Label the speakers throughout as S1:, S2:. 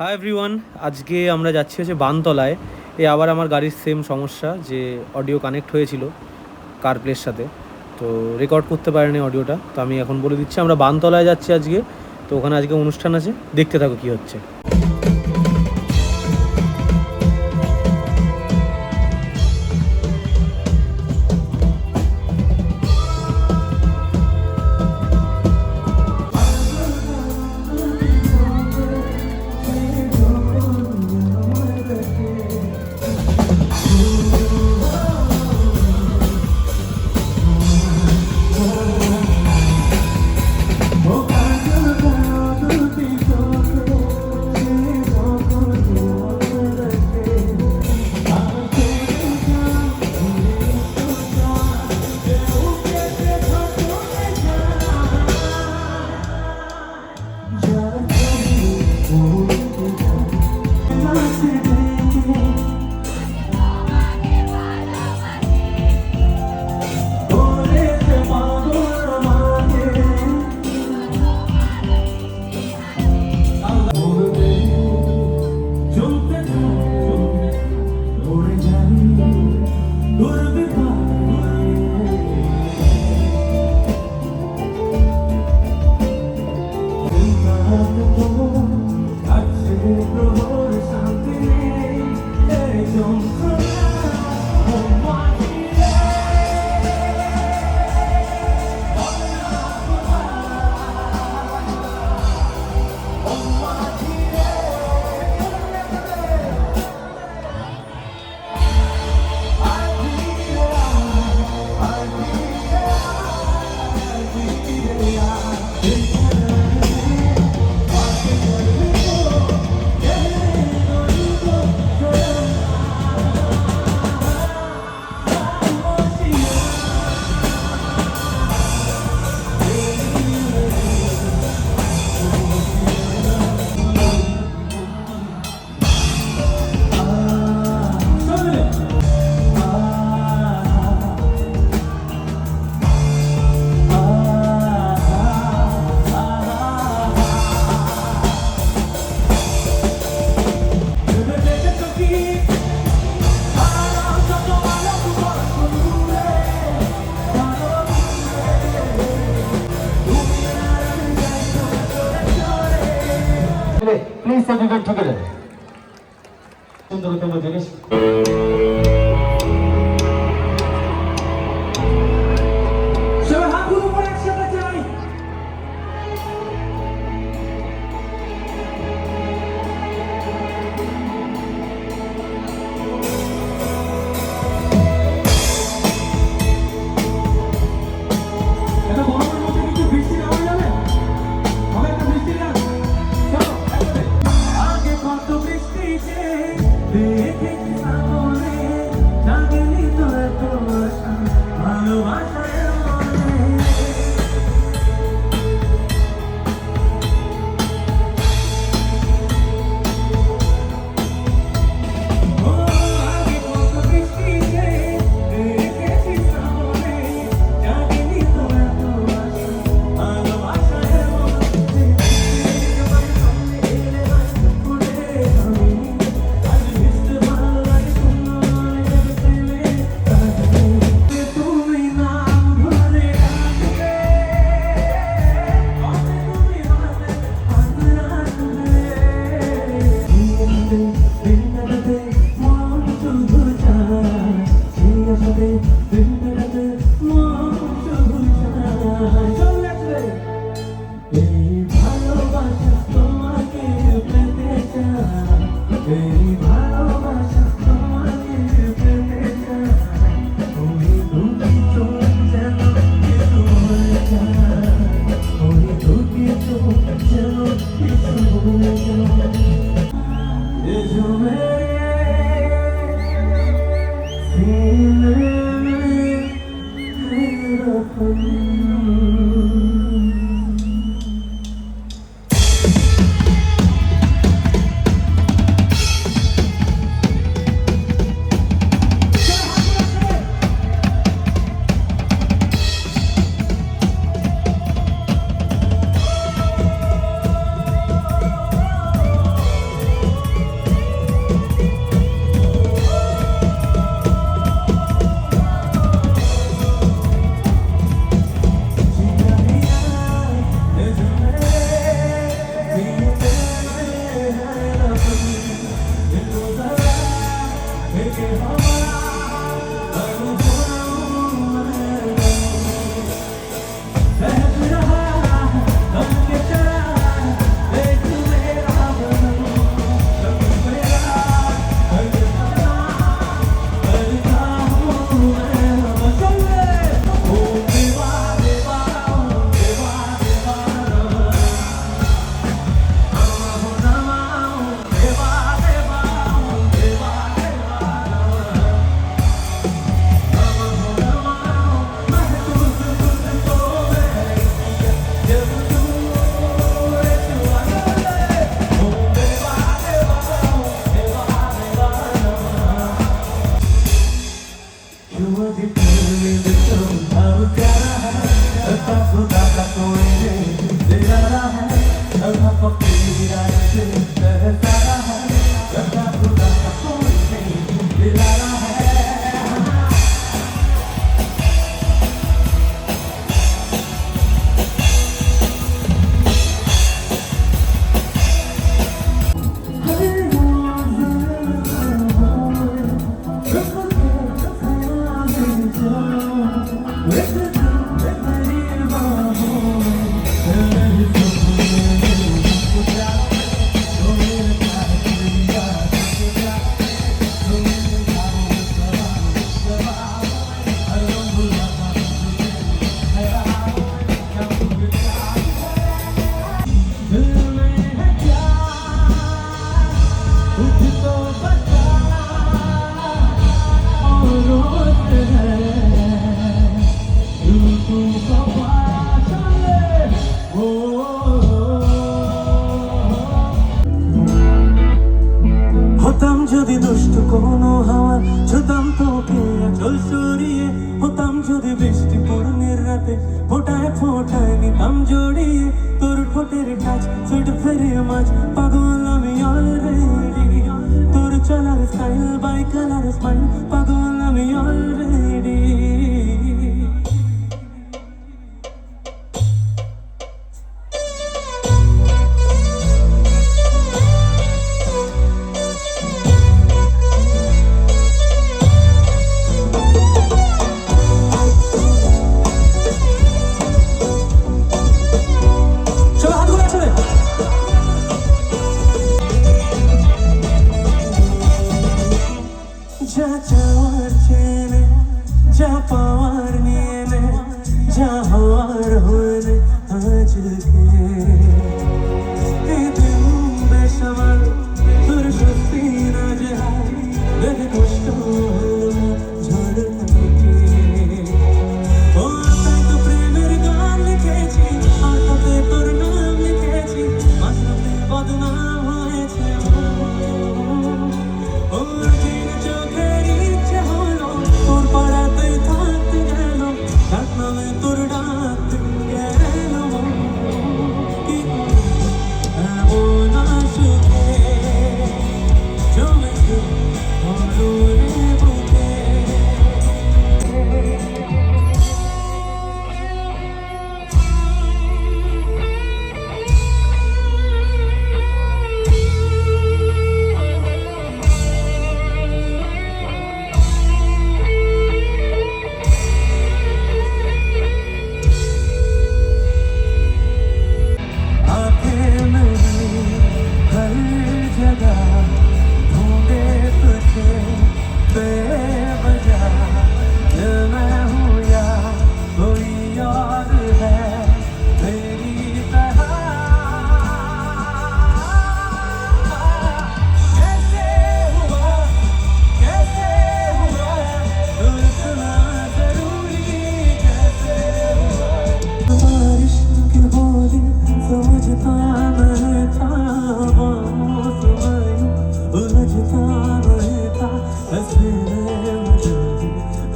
S1: Hi everyone আজকে আমরা যাচ্ছি হচ্ছে বানতলায়। এ আবার আমার গাড়ির সেম সমস্যা যে অডিও কানেক্ট হয়েছিল কারপ্লের সাথে। তো রেকর্ড করতে পারেনি অডিওটা তো আমি এখন বলে দিচ্ছি, আমরা বানতলায় যাচ্ছি আজকে। তো ওখানে আজকে অনুষ্ঠান আছে, দেখতে থাকো কী হচ্ছে। Thank. that I have a cup of tea তোকে আচল সরিয়ে হতাম যদি বৃষ্টি পূর্ণের রাতে, ফোটায় ফোটায় নিতাম জড়িয়ে। তোর ঠোঁটের কাজ সুট ফেরে মাছ পাগল আমি অলরেডি তোর চলার স্টাইল বাই কালার স্মাইল পাগল আমি অলরেডি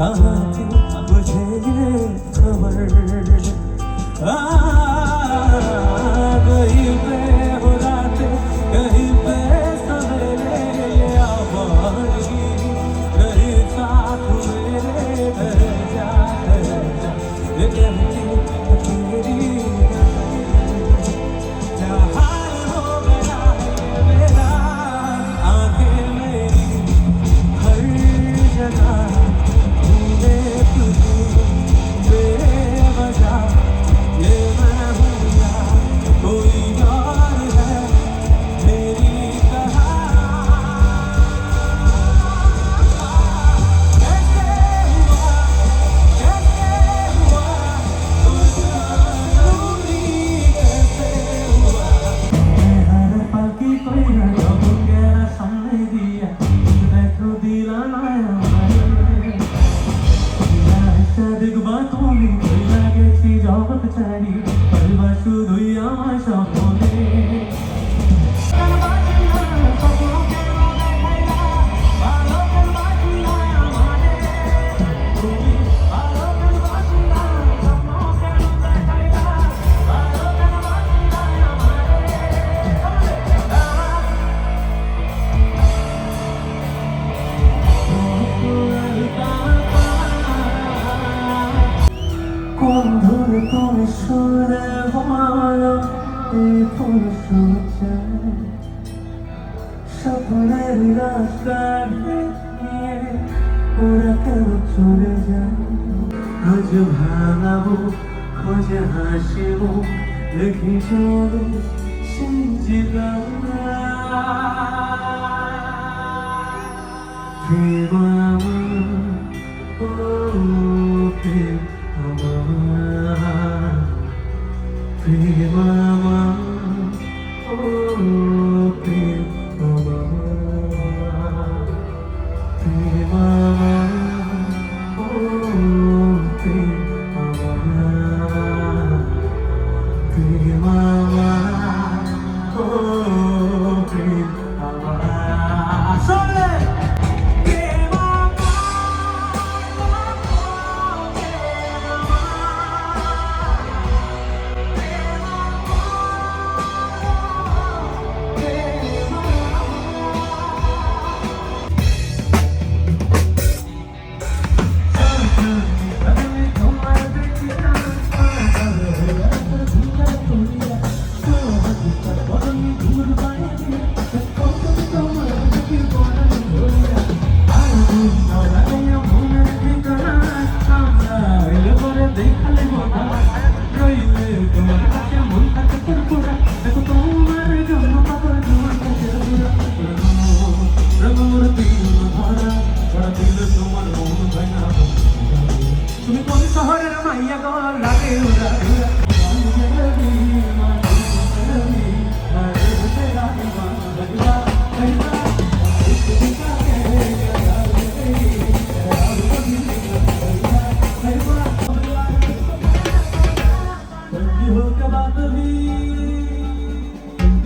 S1: 같은 아버지의 품을 아. सी जाओ कचहरी परवा शुरू 너를 보낼 수는 없어 내 보낼 수 없어 서분에 들어가는 오락가락 소리가 아주 하나고 거제하시고 내 기적을 신지가 않아 그 마음을 Be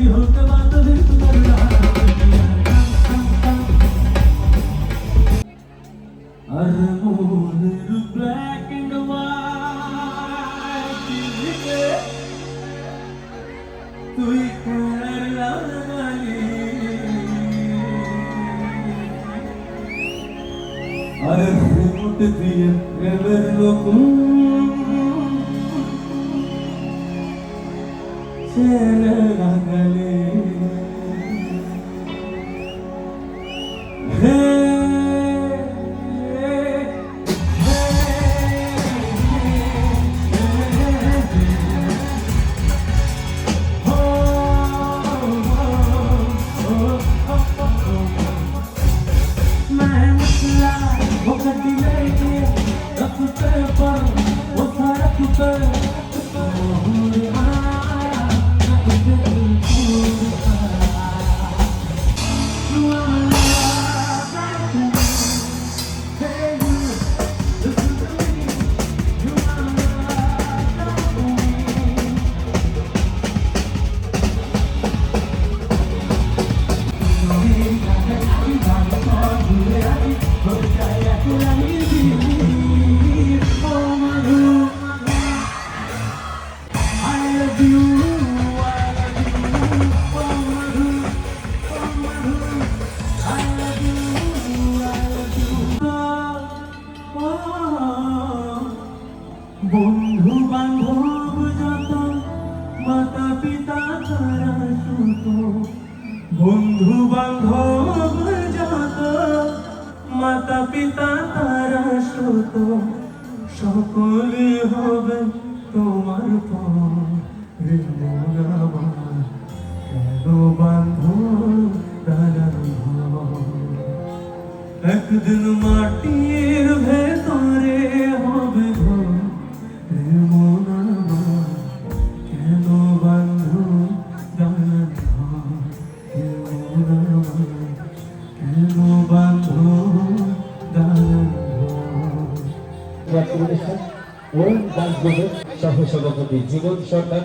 S1: হতে একদিন মাটির ভেতরে হবে
S2: সহ সভাপতি জীবন সরকার